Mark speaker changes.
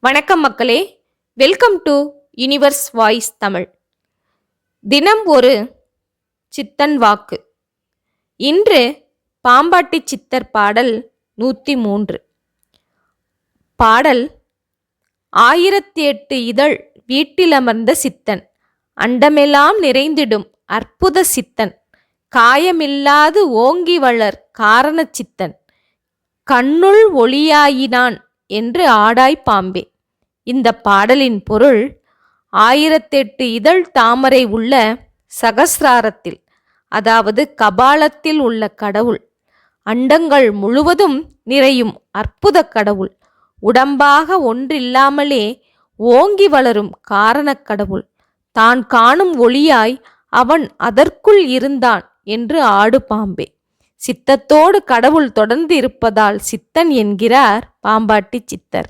Speaker 1: வணக்கம் மக்களே. Welcome to Universe Voice Tamil தினம் ஒரு சித்தன் வாக்கு. இன்று பாம்பாட்டி சித்தர் பாடல் நூற்றி மூன்று. பாடல் ஆயிரத்தி எட்டு இதழ் வீட்டில் அமர்ந்த சித்தன். அண்டமெல்லாம் நிறைந்திடும் அற்புத சித்தன். காயமில்லாது ஓங்கி வளர் காரண சித்தன். கண்ணுள் ஒளியாயினான் என்று ஆடாய் பாம்பே. இந்த பாடலின் பொருள் ஆயிரத்தெட்டு இதழ் தாமரை உள்ள சகசிராரத்தில் அதாவது கபாலத்தில் உள்ள கடவுள். அண்டங்கள் முழுவதும் நிறையும் அற்புத கடவுள். உடம்பாக ஒன்றில்லாமலே ஓங்கி வளரும் காரணக் கடவுள். தான் காணும் ஒளியாய் அவன் அதற்குள் இருந்தான் என்று ஆடு பாம்பே. சித்தத்தோடு கடவுள் தொடர்ந்து இருப்பதால் சித்தன் என்கிறார் பாம்பாட்டி சித்தர்.